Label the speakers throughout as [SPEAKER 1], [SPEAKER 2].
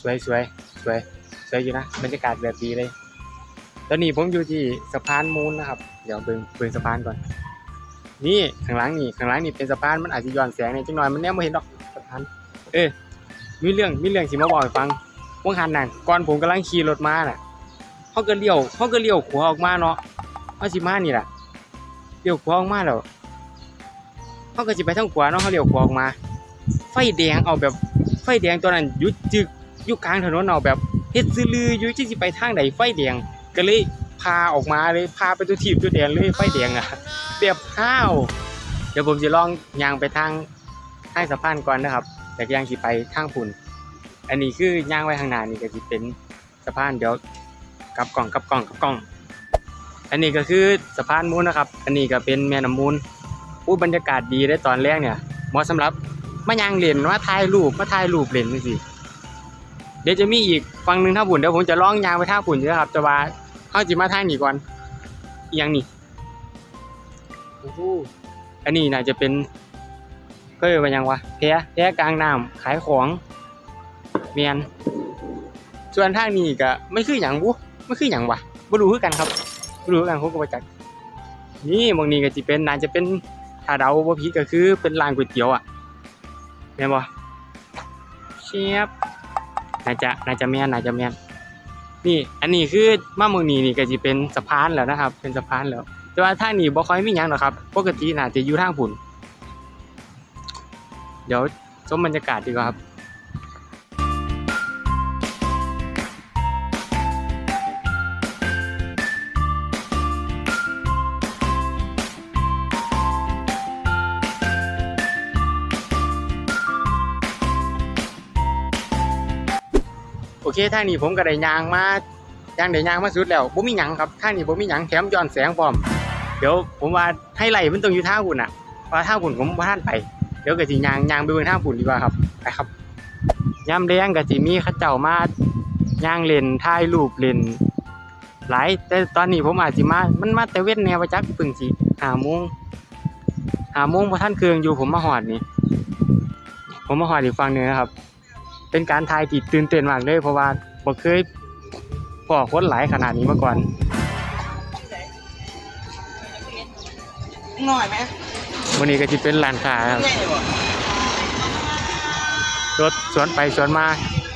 [SPEAKER 1] สวยสวยสวยสวยอยู่นะบรรยากาศแบบดีเลยตอนนี้ผมอยู่ที่สะพานมูลนะครับ เดี๋ยวเบิ่งเบิ่งสะพานก่อน นี่ข้างหลังนี่ข้างหลังนี่เป็นสะพานมันอาจจะย้อนแสงในอยจังหน่อยมันแนมไม่เห็นดอกสะพานเออมีเรื่องมีเรื่องสิมาบอกให้ฟังว่างหันนั่นก่อนผมกำลังขี่รถมาน่ะเขาก็เลี้ยวเขาก็เลี้ยวขวาออกมาเนาะเขาสิมานี่แหละเลี้ยวขวาออกมาแล้วเขาก็สิไปทางขวาเนาะเขาเลี้ยวขวาออกมา ไฟแดงเอาแบบไฟแดงตัวนั้นหยุดจึก อยู่กลางถนนเอาแบบเฮ็ดซื่อลืออยู่ที่สิไปทางใดไฟแดงก็เลยพาออกมาเลยพาไปตัวทีบตัวแดงเลยไฟแดงอะแบบข้าว เดี๋ยวผมจะลองย่างไปทางทางสะพานก่อนนะครับ แต่ย่างสิไปทางพุ่นอันนี้คือย่างไว้ข้างหน้านี่ก็สิเป็นสะพานเดี๋ยวกลับกล่องกลับกล่องกลับกล่อง อันนี้ก็คือสะพานมูลนะครับ อันนี้ก็เป็นแม่น้ำมูลอู้บรรยากาศดีได้ตอนแรกเนี่ยเหมาะสำหรับมาย่างเล่นมาถ่ายรูปมาถ่ายรูปเล่นจังซี่ เดี๋ยวจะมีอีกฝั่งหนึงถ้าบุญเดี๋ยวผมจะลองย่างไปท่าบุญอยู่นะครับแต่ว่าเฮาสิมาทางนี้ก่อนอีหยังนี่โอ้โหอันนี้น่าจะเป็นก็เรียกว่าหยังวะแพแพกลางน้ำขายของเมียนส่วนทางนี้ก็ไม่คือหยังบุไม่คือหยังวะบ่รู้คือกันครับบ่รู้คือกันผมก็บ่จักนี่บางนี้ก็สิเป็นน่าจะเป็นถ้าเดาบ่ผิดก็คือเป็นร้านก๋วยเตี๋ยวอะแม่นบ่เชียบ น่าจะน่าจะแม่นน่าจะแม่นนี่ อันนี้คือมาเมืองนี้นี่ก็จะเป็นสะพานแล้วนะครับ เป็นสะพานแล้ว แต่ว่าทางนี้บ่ค่อยมีหยังหรอกครับ ปกติน่าจะอยู่ทางฝุ่นเดี๋ยวชมบรรยากาศดีกว่าครับ อเคทางนี้ผมก็ได้ยางมายางได้ยางมาสุดแล้วบ่มีหยังครับทางนี้บ่มีหยังแถมย้อนแสงพร้อม เดี๋ยวผมว่าให้ไหลมันต้องอยู่ทาหุ่นน่ะเพราะทาหุ่นผมบ่ทันไป เดี๋ยวก็สิยางยางไปเบิ่งทาหุ่นดีกว่าครับไปครับยามแดงก็สิมีเขาเจ้ามาย่างเล่นถ่ายรูปเล่นหลายแต่ตอนนี้ผมอาจสิมา มันมาแต่เว้นแนวว่าจักเพิ่งสิ5โมง5โมงบ่ทันเครืองอยู่ผมมาฮอดนี่ ผมมาฮอดอีกฝั่งหนึ่งนะครับ เป็นการทายที่ตื่นเต้นมากเลยเพราะว่าบ่เคยพอคนหลายขนาดนี้มาก่อน
[SPEAKER 2] หน่อยไหม
[SPEAKER 1] วันนี้ก็จะเป็นร้านค้าครับ
[SPEAKER 2] ง่ายเลยบ่
[SPEAKER 1] รถสวนไปสวนมา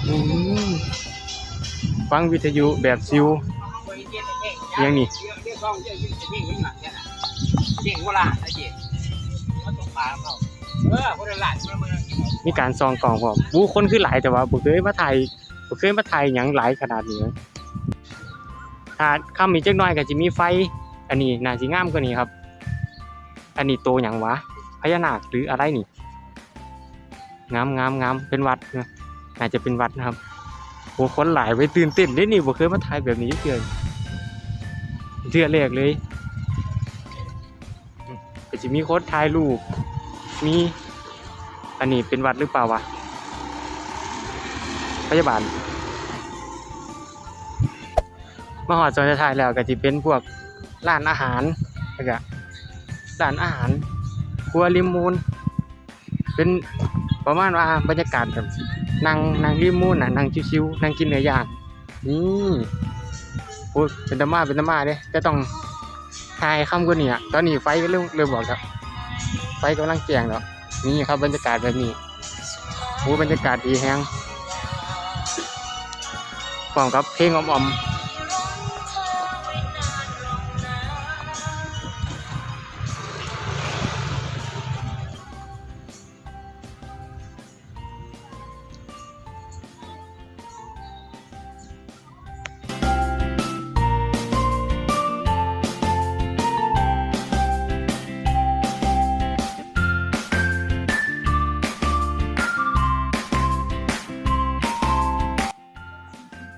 [SPEAKER 1] อืมฟังวิทยุแบบซิวยังนี่
[SPEAKER 2] เรียกกล้องเรียกเรียกเรียกวิ่งหลังแค่น่ะเก่งว่าล่ะไอ้เจ๊ว่าตกปลาเขาเออคนละหลานคนละมือ
[SPEAKER 1] มีการซองกล่องพร้อมบูคนคือหลายแต่ว่าบ่เคยมาถ่ายบ่เคยมาถ่ายหยังหลายขนาดนี้ถ้าค่ำอีกจักน่อยก็จะมีไฟ อันนี้น่าสิงามกว่านี้ครับ อันนี้โตหยังวะพญานาคหรืออะไรนี่งามงามงามเป็นวัดนะน่าจจะเป็นวัดนะครับโอ้คนหลายไปตื่นเต้นเด้นี่บ่เคยมาถ่ายแบบนี้เทื่อเทือแรกเลยก็จะมีโค้ดถ่ายรูปมี อันนี้เป็นวัดหรือเปล่าวะ พยาบาลมหอดโซนสุดท้ายแล้วก็จะเป็นพวกร้านอาหารแล้วก็ร้านอาหารครัวริมมูล เป็นประมาณว่าบรรยากาศแบบนั่งนั่งริมมูลน่ะนั่งชิวๆนั่งกินเนื้อย่างนี่โอ้เป็นตะมาเป็นตะมาเด้แต่ต้องถ่ายค่ำกว่านี้อะตอนนี้ไฟก็เริ่มเริ่มบอกแล้วไฟกำลังแจงแล้ว นี่ครับบรรยากาศแบบนี้โอ้บรรยากาศดีแฮงพร้อมกับเพลงอ่อมๆ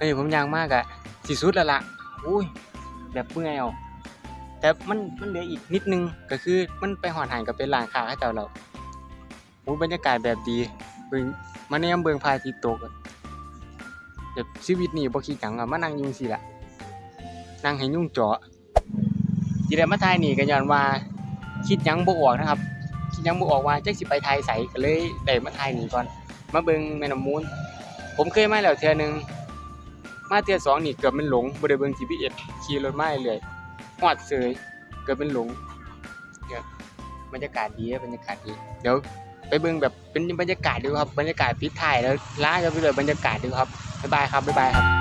[SPEAKER 1] อนนี้ผมยางมากอะสิสุดแล้วล่ะอุ้ยแบบเมื่อยเอาแต่มันมันเหลืออีกนิดนึงก็คือมันไปหอดหันกับเป็นร้านค้าให้เจ้าเราโอ้บรรยากาศแบบดีเบิ่งมาแนมเบิ่งพาทิตย์ตกแบบชีวิตนี่บ่คิดหยังอะมานั่งยุ่งสิล่ะนั่งให้ยุ่งเจาะที่ได้มาถ่ายนี่ก็ย้อนว่าคิดยังบ่ออกนะครับ คิดยังบ่ออกว่าจักสิไปถ่ายไสก็เลยได้มาถ่ายนี่ก่อน มาเบิ่งแม่น้ำมูลผมเคยมาแล้วเทื่อหนึง มาเทื่อสองนี่เกือบเป็นหลงบ่ได้เบิ่ง GPS ขี่รถมาเรื่อยๆฮอดเสยเกือบเป็นหลงเนี่ยบรรยากาศดีนะบรรยากาศดี เดี๋ยวไปเบิ่งแบบเป็นบรรยากาศดีกว่าครับบรรยากาศปิดท้ายแล้วล้าจะไปเลยบรรยากาศดีกว่าครับบ๊ายบายครับบ๊ายบายครับ